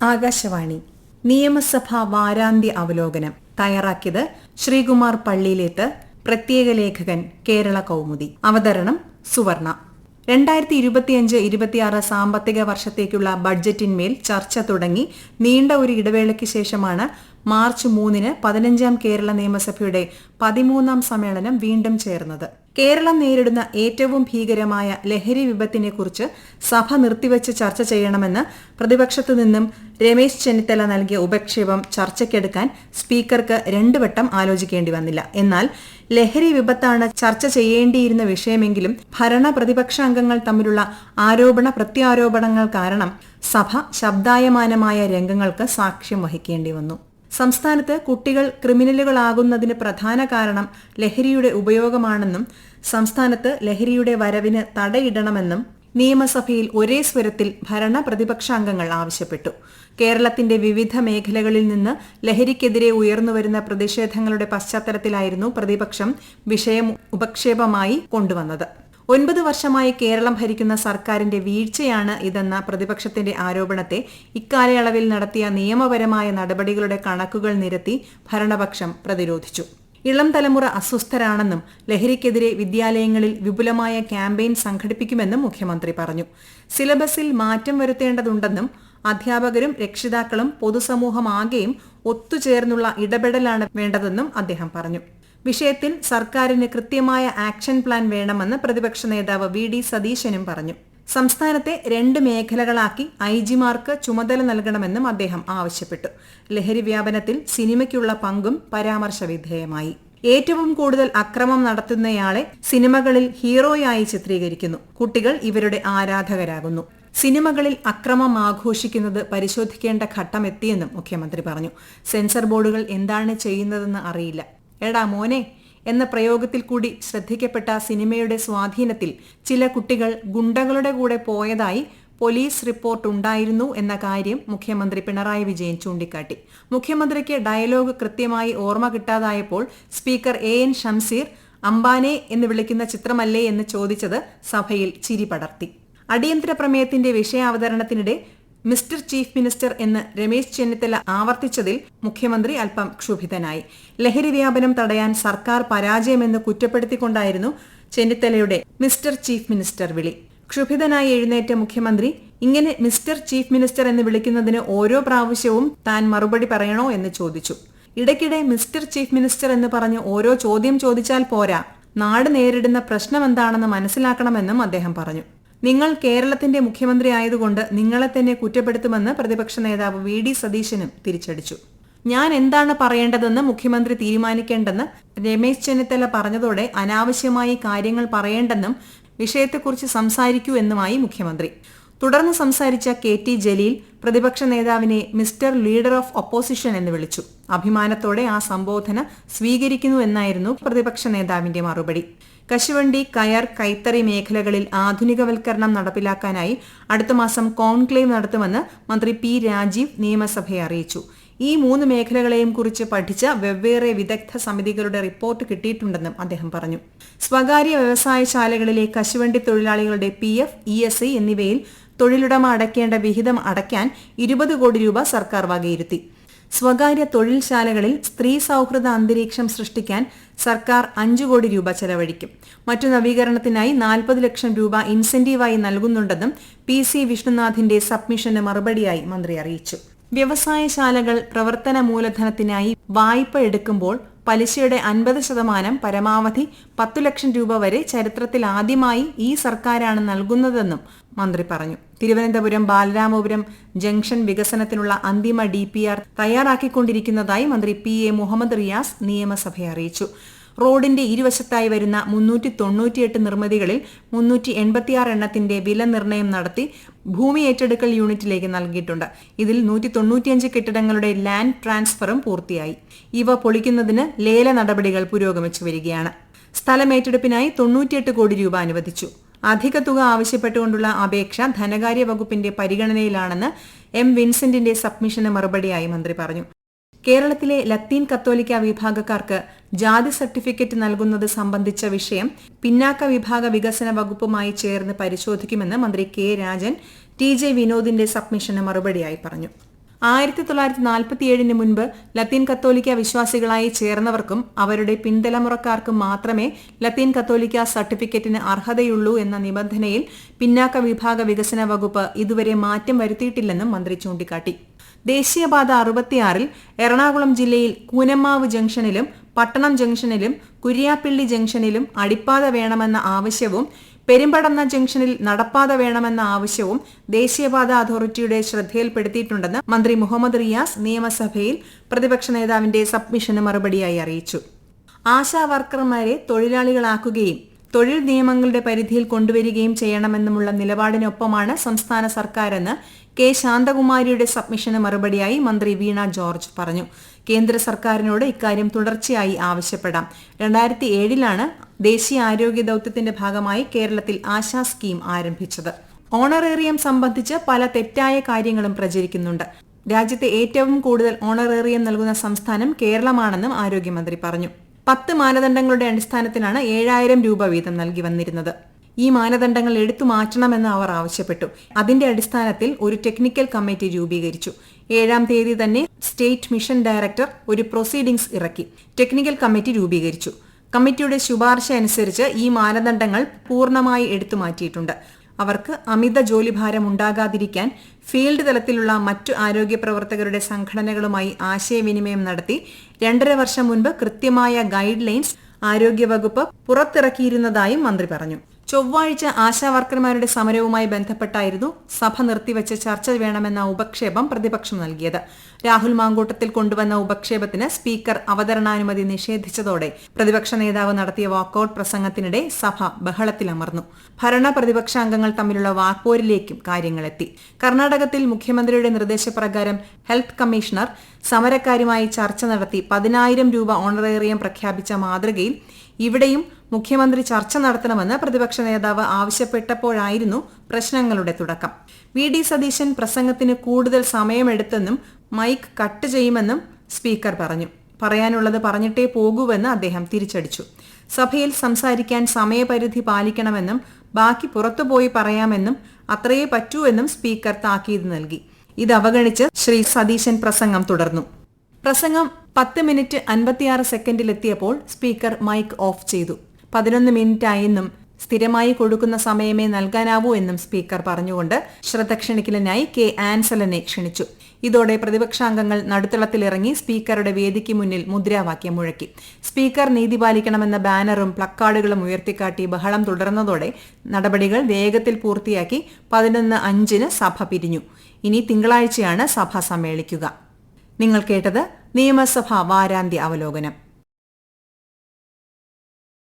ആകാശവാണി. നിയമസഭാ വാരാന്ത്യ അവലോകനം തയ്യാറാക്കിയത് ശ്രീകുമാർ പള്ളിയിലേത്ത് പ്രത്യേക ലേഖകൻ കേരള കൗമുദി. അവതരണം സുവർണ. രണ്ടായിരത്തി ഇരുപത്തിയഞ്ച് ഇരുപത്തിയാറ് സാമ്പത്തിക വർഷത്തേക്കുള്ള ബഡ്ജറ്റിന്മേൽ ചർച്ച തുടങ്ങി നീണ്ട ഒരു ഇടവേളയ്ക്ക് ശേഷമാണ് മാർച്ച് മൂന്നിന് പതിനഞ്ചാം കേരള നിയമസഭയുടെ പതിമൂന്നാം സമ്മേളനം വീണ്ടും ചേർന്നത്. കേരളം നേരിടുന്ന ഏറ്റവും ഭീകരമായ ലഹരി വിപത്തിനെക്കുറിച്ച് സഭ നിർത്തിവച്ച് ചർച്ച ചെയ്യണമെന്ന് പ്രതിപക്ഷത്തു നിന്നും രമേശ് ചെന്നിത്തല നൽകിയ ഉപക്ഷേപം ചർച്ചയ്ക്കെടുക്കാൻ സ്പീക്കർക്ക് രണ്ടു വട്ടം ആലോചിക്കേണ്ടി വന്നില്ല. എന്നാൽ ലഹരി വിപത്താണ് ചർച്ച ചെയ്യേണ്ടിയിരുന്ന വിഷയമെങ്കിലും ഭരണ പ്രതിപക്ഷ അംഗങ്ങൾ തമ്മിലുള്ള ആരോപണ പ്രത്യാരോപണങ്ങൾ കാരണം സഭ ശബ്ദായമാനമായ രംഗങ്ങൾക്ക് സാക്ഷ്യം വഹിക്കേണ്ടി വന്നു. സംസ്ഥാനത്ത് കുട്ടികൾ ക്രിമിനലുകളാകുന്നതിന് പ്രധാന കാരണം ലഹരിയുടെ ഉപയോഗമാണെന്നും സംസ്ഥാനത്ത് ലഹരിയുടെ വരവിന് തടയിടണമെന്നും നിയമസഭയിൽ ഒരേ സ്വരത്തിൽ ഭരണ പ്രതിപക്ഷ അംഗങ്ങൾ ആവശ്യപ്പെട്ടു. കേരളത്തിന്റെ വിവിധ മേഖലകളിൽ നിന്ന് ലഹരിക്കെതിരെ ഉയർന്നുവരുന്ന പ്രതിഷേധങ്ങളുടെ പശ്ചാത്തലത്തിലായിരുന്നു പ്രതിപക്ഷം വിഷയം ഉപക്ഷേപമായി കൊണ്ടുവന്നത്. ഒൻപത് വർഷമായി കേരളം ഭരിക്കുന്ന സർക്കാരിന്റെ വീഴ്ചയാണ് ഇതെന്ന പ്രതിപക്ഷത്തിന്റെ ആരോപണത്തെ ഇക്കാലയളവിൽ നടത്തിയ നിയമപരമായ നടപടികളുടെ കണക്കുകൾ നിരത്തി ഭരണപക്ഷം പ്രതിരോധിച്ചു. ഇളം തലമുറ അസ്വസ്ഥരാണെന്നും ലഹരിക്കെതിരെ വിദ്യാലയങ്ങളിൽ വിപുലമായ ക്യാമ്പയിൻ സംഘടിപ്പിക്കുമെന്നും മുഖ്യമന്ത്രി പറഞ്ഞു. സിലബസിൽ മാറ്റം വരുത്തേണ്ടതുണ്ടെന്നും അധ്യാപകരും രക്ഷിതാക്കളും പൊതുസമൂഹമാകെയും ഒത്തുചേർന്നുള്ള ഇടപെടലാണ് വേണ്ടതെന്നും അദ്ദേഹം പറഞ്ഞു. വിഷയത്തിൽ സർക്കാരിന് കൃത്യമായ ആക്ഷൻ പ്ലാൻ വേണമെന്ന് പ്രതിപക്ഷ നേതാവ് വി ഡി സതീശനും പറഞ്ഞു. സംസ്ഥാനത്തെ രണ്ട് മേഖലകളാക്കി ഐ ജിമാർക്ക് ചുമതല നൽകണമെന്നും അദ്ദേഹം ആവശ്യപ്പെട്ടു. ലഹരി വ്യാപനത്തിൽ സിനിമയ്ക്കുള്ള പങ്കും പരാമർശ വിധേയമായി ഏറ്റവും കൂടുതൽ അക്രമം നടത്തുന്നയാളെ സിനിമകളിൽ ഹീറോയായി ചിത്രീകരിക്കുന്നു. കുട്ടികൾ ഇവരുടെ ആരാധകരാകുന്നു. സിനിമകളിൽ അക്രമം ആഘോഷിക്കുന്നത് പരിശോധിക്കേണ്ട ഘട്ടമെത്തിയെന്നും മുഖ്യമന്ത്രി പറഞ്ഞു. സെൻസർ ബോർഡുകൾ എന്താണ് ചെയ്യുന്നതെന്ന് അറിയില്ല. എടാ മോനെ എന്ന പ്രയോഗത്തിൽ കൂടി ശ്രദ്ധിക്കപ്പെട്ട സിനിമയുടെ സ്വാധീനത്തിൽ ചില കുട്ടികൾ ഗുണ്ടകളുടെ കൂടെ പോയതായി പോലീസ് റിപ്പോർട്ട് ഉണ്ടായിരുന്നു എന്ന കാര്യം മുഖ്യമന്ത്രി പിണറായി വിജയൻ ചൂണ്ടിക്കാട്ടി. മുഖ്യമന്ത്രിക്ക് ഡയലോഗ് കൃത്യമായി ഓർമ്മ കിട്ടാതായപ്പോൾ സ്പീക്കർ എ എൻ ഷംസീർ അംബാനെ എന്ന് വിളിക്കുന്ന ചിത്രമല്ലേ എന്ന് ചോദിച്ചത് സഭയിൽ ചിരി പടർത്തി. അടിയന്തര പ്രമേയത്തിന്റെ വിഷയാവതരണത്തിനിടെ മിസ്റ്റർ ചീഫ് മിനിസ്റ്റർ എന്ന് രമേശ് ചെന്നിത്തല ആവർത്തിച്ചതിൽ മുഖ്യമന്ത്രി അല്പം ക്ഷുഭിതനായി. ലഹരി വ്യാപനം തടയാൻ സർക്കാർ പരാജയമെന്ന് കുറ്റപ്പെടുത്തിക്കൊണ്ടായിരുന്നു ചെന്നിത്തലയുടെ മിസ്റ്റർ ചീഫ് മിനിസ്റ്റർ വിളി. ക്ഷുഭിതനായി എഴുന്നേറ്റ മുഖ്യമന്ത്രി ഇങ്ങനെ മിസ്റ്റർ ചീഫ് മിനിസ്റ്റർ എന്ന് വിളിക്കുന്നതിന് ഓരോ പ്രാവശ്യവും താൻ മറുപടി പറയണോ? എന്ന് ചോദിച്ചു. ഇടയ്ക്കിടെ മിസ്റ്റർ ചീഫ് മിനിസ്റ്റർ എന്ന് പറഞ്ഞ് ഓരോ ചോദ്യം ചോദിച്ചാൽ പോരാ. നാട് നേരിടുന്ന പ്രശ്നം എന്താണെന്ന് മനസ്സിലാക്കണമെന്നും അദ്ദേഹം പറഞ്ഞു. നിങ്ങൾ കേരളത്തിന്റെ മുഖ്യമന്ത്രി ആയതുകൊണ്ട് നിങ്ങളെ തന്നെ കുറ്റപ്പെടുത്തുമെന്ന് പ്രതിപക്ഷ നേതാവ് വി ഡി സതീശനും തിരിച്ചടിച്ചു. ഞാൻ എന്താണ് പറയേണ്ടതെന്ന് മുഖ്യമന്ത്രി തീരുമാനിക്കേണ്ടെന്ന് രമേശ് ചെന്നിത്തല പറഞ്ഞതോടെ അനാവശ്യമായി കാര്യങ്ങൾ പറയേണ്ടെന്നും വിഷയത്തെക്കുറിച്ച് സംസാരിക്കൂ എന്നുമായി മുഖ്യമന്ത്രി. തുടർന്ന് സംസാരിച്ച കെ ടി ജലീൽ പ്രതിപക്ഷ നേതാവിനെ മിസ്റ്റർ ലീഡർ ഓഫ് ഒപ്പോസിഷൻ എന്ന് വിളിച്ചു. അഭിമാനത്തോടെ ആ സംബോധന സ്വീകരിക്കുന്നു എന്നായിരുന്നു പ്രതിപക്ഷ നേതാവിന്റെ മറുപടി. കശുവണ്ടി കയർ കൈത്തറി മേഖലകളിൽ ആധുനികവൽക്കരണം നടപ്പിലാക്കാനായി അടുത്ത മാസം കോൺക്ലേവ് നടത്തുമെന്ന് മന്ത്രി പി രാജീവ് നിയമസഭയെ അറിയിച്ചു. ഈ മൂന്ന് മേഖലകളെയും കുറിച്ച് പഠിച്ച വെവ്വേറെ വിദഗ്ധ സമിതികളുടെ റിപ്പോർട്ട് കിട്ടിയിട്ടുണ്ടെന്നും അദ്ദേഹം പറഞ്ഞു. സ്വകാര്യ വ്യവസായശാലകളിലെ കശുവണ്ടി തൊഴിലാളികളുടെ P F E S I എന്നിവയിൽ തൊഴിലുടമ അടയ്ക്കേണ്ട വിഹിതം അടയ്ക്കാൻ ഇരുപത് കോടി രൂപ സർക്കാർ വകയിരുത്തി. സ്വകാര്യ തൊഴിൽശാലകളിൽ സ്ത്രീ സൗഹൃദ അന്തരീക്ഷം സൃഷ്ടിക്കാൻ സർക്കാർ അഞ്ചു കോടി രൂപ ചെലവഴിക്കും. മറ്റു നവീകരണത്തിനായി നാൽപ്പത് ലക്ഷം രൂപ ഇൻസെന്റീവായി നൽകുന്നുണ്ടെന്നും പി സി വിഷ്ണുനാഥിന്റെ സബ്മിഷന് മറുപടിയായി മന്ത്രി അറിയിച്ചു. വ്യവസായശാലകൾ പ്രവർത്തന മൂലധനത്തിനായി വായ്പ എടുക്കുമ്പോൾ പലിശയുടെ അൻപത് ശതമാനം പരമാവധി പത്തു ലക്ഷം രൂപ വരെ ചരിത്രത്തിൽ ആദ്യമായി ഈ സർക്കാരാണ് നൽകുന്നതെന്നും മന്ത്രി പറഞ്ഞു. തിരുവനന്തപുരം ബാലരാമപുരം ജംഗ്ഷൻ വികസനത്തിനുള്ള അന്തിമ ഡി പി ആർ തയ്യാറാക്കിക്കൊണ്ടിരിക്കുന്നതായി മന്ത്രി പി എ മുഹമ്മദ് റിയാസ് നിയമസഭയെ അറിയിച്ചു. റോഡിന്റെ ഇരുവശത്തായി വരുന്ന മുന്നൂറ്റി തൊണ്ണൂറ്റിയെട്ട് നിർമ്മിതികളിൽ മുന്നൂറ്റി എൺപത്തിയാറ് എണ്ണത്തിന്റെ വില നിർണയം നടത്തി ഭൂമി ഏറ്റെടുക്കൽ യൂണിറ്റിലേക്ക് നൽകിയിട്ടുണ്ട്. ഇതിൽ നൂറ്റി തൊണ്ണൂറ്റിയഞ്ച് കെട്ടിടങ്ങളുടെ ലാൻഡ് ട്രാൻസ്ഫറും പൂർത്തിയായി. ഇവ പൊളിക്കുന്നതിന് ലേല നടപടികൾ പുരോഗമിച്ചു വരികയാണ്. സ്ഥലമേറ്റെടുപ്പിനായി തൊണ്ണൂറ്റിയെട്ട് കോടി രൂപ അനുവദിച്ചു. അധിക തുക ആവശ്യപ്പെട്ടുകൊണ്ടുള്ള അപേക്ഷ ധനകാര്യ വകുപ്പിന്റെ പരിഗണനയിലാണെന്ന് എം വിൻസെന്റിന്റെ സബ്മിഷന് മറുപടിയായി മന്ത്രി പറഞ്ഞു. കേരളത്തിലെ ലത്തീൻ കത്തോലിക്ക വിഭാഗക്കാർക്ക് ജാതി സർട്ടിഫിക്കറ്റ് നൽകുന്നത് സംബന്ധിച്ച വിഷയം പിന്നാക്ക വിഭാഗ വികസന വകുപ്പുമായി ചേർന്ന് പരിശോധിക്കുമെന്ന് മന്ത്രി കെ രാജൻ ടി ജെ വിനോദിന്റെ സബ്മിഷന് മറുപടിയായി പറഞ്ഞു. ആയിരത്തി തൊള്ളായിരത്തി നാൽപ്പത്തിയേഴിന് മുൻപ് ലത്തീൻ കത്തോലിക്ക വിശ്വാസികളായി ചേർന്നവർക്കും അവരുടെ പിൻതലമുറക്കാർക്കും മാത്രമേ ലത്തീൻ കത്തോലിക്ക സർട്ടിഫിക്കറ്റിന് അർഹതയുള്ളൂ എന്ന നിബന്ധനയിൽ പിന്നാക്ക വിഭാഗ വികസന വകുപ്പ് ഇതുവരെ മാറ്റം വരുത്തിയിട്ടില്ലെന്നും മന്ത്രി ചൂണ്ടിക്കാട്ടി. ദേശീയപാത അറുപത്തിയാറിൽ എറണാകുളം ജില്ലയിൽ കൂനമ്മാവ് ജംഗ്ഷനിലും പട്ടണം ജംഗ്ഷനിലും കുര്യാപ്പിള്ളി ജംഗ്ഷനിലും അടിപ്പാത വേണമെന്ന ആവശ്യവും പെരുമ്പടന്ന ജംഗ്ഷനിൽ നടപ്പാത വേണമെന്ന ആവശ്യവും ദേശീയപാത അതോറിറ്റിയുടെ ശ്രദ്ധയിൽപ്പെടുത്തിയിട്ടുണ്ടെന്ന് മന്ത്രി മുഹമ്മദ് റിയാസ് നിയമസഭയിൽ പ്രതിപക്ഷ നേതാവിന്റെ സബ്മിഷന് മറുപടിയായി അറിയിച്ചു. ആശാ വർക്കർമാരെ തൊഴിലാളികളാക്കുകയും തൊഴിൽ നിയമങ്ങളുടെ പരിധിയിൽ കൊണ്ടുവരികയും ചെയ്യണമെന്നുമുള്ള നിലപാടിനൊപ്പമാണ് സംസ്ഥാന സർക്കാരെന്ന് കെ ശാന്തകുമാരിയുടെ സബ്മിഷന് മറുപടിയായി മന്ത്രി വീണ ജോർജ് പറഞ്ഞു. കേന്ദ്ര സർക്കാരിനോട് ഇക്കാര്യം തുടർച്ചയായി ആവശ്യപ്പെടാം. രണ്ടായിരത്തി ഏഴിലാണ് ദേശീയ ആരോഗ്യ ദൌത്യത്തിന്റെ ഭാഗമായി കേരളത്തിൽ ആശാ സ്കീം ആരംഭിച്ചത്. ഓണറേറിയം സംബന്ധിച്ച് പല തെറ്റായ കാര്യങ്ങളും പ്രചരിക്കുന്നുണ്ട്. രാജ്യത്തെ ഏറ്റവും കൂടുതൽ ഓണറേറിയം നൽകുന്ന സംസ്ഥാനം കേരളമാണെന്നും ആരോഗ്യമന്ത്രി പറഞ്ഞു. പത്ത് മാനദണ്ഡങ്ങളുടെ അടിസ്ഥാനത്തിലാണ് ഏഴായിരം രൂപ വീതം നൽകി വന്നിരുന്നത്. ഈ മാനദണ്ഡങ്ങൾ എടുത്തു മാറ്റണമെന്ന് അവർ ആവശ്യപ്പെട്ടു. അതിന്റെ അടിസ്ഥാനത്തിൽ ഒരു ടെക്നിക്കൽ കമ്മിറ്റി രൂപീകരിച്ചു. ഏഴാം തീയതി തന്നെ സ്റ്റേറ്റ് മിഷൻ ഡയറക്ടർ ഒരു പ്രൊസീഡിംഗ്സ് ഇറക്കി. ടെക്നിക്കൽ കമ്മിറ്റി രൂപീകരിച്ചു. കമ്മിറ്റിയുടെ ശുപാർശ അനുസരിച്ച് ഈ മാനദണ്ഡങ്ങൾ പൂർണമായി എടുത്തു മാറ്റിയിട്ടുണ്ട്. അവർക്ക് അമിത ജോലിഭാരം ഉണ്ടാകാതിരിക്കാൻ ഫീൽഡ് തലത്തിലുള്ള മറ്റു ആരോഗ്യ പ്രവർത്തകരുടെ സംഘടനകളുമായി ആശയവിനിമയം നടത്തി രണ്ടര വർഷം മുൻപ് കൃത്യമായ ഗൈഡ് ലൈൻസ് ആരോഗ്യവകുപ്പ് പുറത്തിറക്കിയിരുന്നതായും മന്ത്രി പറഞ്ഞു. ചൊവ്വാഴ്ച ആശാവർക്കർമാരുടെ സമരവുമായി ബന്ധപ്പെട്ടായിരുന്നു സഭ നിർത്തിവച്ച് ചർച്ച വേണമെന്ന ഉപക്ഷേപം പ്രതിപക്ഷം നൽകിയത്. രാഹുൽ മാങ്കൂട്ടത്തിൽ കൊണ്ടുവന്ന ഉപക്ഷേപത്തിന് സ്പീക്കർ അവതരണാനുമതി നിഷേധിച്ചതോടെ പ്രതിപക്ഷ നേതാവ് നടത്തിയ വാക്കൌട്ട് പ്രസംഗത്തിനിടെ സഭ ബഹളത്തിലമർന്നു. ഭരണ പ്രതിപക്ഷാംഗങ്ങൾ തമ്മിലുള്ള വാക്പോരിലേക്കും കാര്യങ്ങളെത്തി. കർണാടകത്തിൽ മുഖ്യമന്ത്രിയുടെ നിർദ്ദേശപ്രകാരം ഹെൽത്ത് കമ്മീഷണർ സമരക്കാരുമായി ചർച്ച നടത്തി പതിനായിരം രൂപ ഓണറേറിയം പ്രഖ്യാപിച്ച മാതൃകയിൽ ഇവിടെയും മുഖ്യമന്ത്രി ചർച്ച നടത്തണമെന്ന് പ്രതിപക്ഷ നേതാവ് ആവശ്യപ്പെട്ടപ്പോഴായിരുന്നു പ്രശ്നങ്ങളുടെ തുടക്കം. വി ഡി സതീശൻ പ്രസംഗത്തിന് കൂടുതൽ സമയമെടുത്തെന്നും മൈക്ക് കട്ട് ചെയ്യുമെന്നും സ്പീക്കർ പറഞ്ഞു. പറയാനുള്ളത് പറഞ്ഞിട്ടേ പോകൂവെന്ന് അദ്ദേഹം തിരിച്ചടിച്ചു. സഭയിൽ സംസാരിക്കാൻ സമയപരിധി പാലിക്കണമെന്നും ബാക്കി പുറത്തുപോയി പറയാമെന്നും അത്രയേ പറ്റൂ എന്നും സ്പീക്കർ താക്കീത് നൽകി. ഇത് അവഗണിച്ച് ശ്രീ സതീശൻ പ്രസംഗം തുടർന്നു. പ്രസംഗം പത്ത് മിനിറ്റ് അൻപത്തിയാറ് സെക്കൻഡിലെത്തിയപ്പോൾ സ്പീക്കർ മൈക്ക് ഓഫ് ചെയ്തു. പതിനൊന്ന് മിനിറ്റായെന്നും സ്ഥിരമായി കൊടുക്കുന്ന സമയമേ നൽകാനാവൂ എന്നും സ്പീക്കർ പറഞ്ഞുകൊണ്ട് ശ്രദ്ധ ക്ഷണിക്കലിനായി കെ ആൻസലനെ ക്ഷണിച്ചു. ഇതോടെ പ്രതിപക്ഷാംഗങ്ങൾ നടുത്തളത്തിലിറങ്ങി സ്പീക്കറുടെ വേദിക്ക് മുന്നിൽ മുദ്രാവാക്യം മുഴക്കി. സ്പീക്കർ നീതി പാലിക്കണമെന്ന ബാനറും പ്ലക്കാർഡുകളും ഉയർത്തിക്കാട്ടി ബഹളം തുടർന്നതോടെ നടപടികൾ വേഗത്തിൽ പൂർത്തിയാക്കി പതിനൊന്ന് അഞ്ചിന് സഭ പിരിഞ്ഞു. ഇനി തിങ്കളാഴ്ചയാണ് സഭ സമ്മേളിക്കുക. നിങ്ങൾ കേട്ടത് നിയമസഭാ വാരാന്ത്യ അവലോകനം.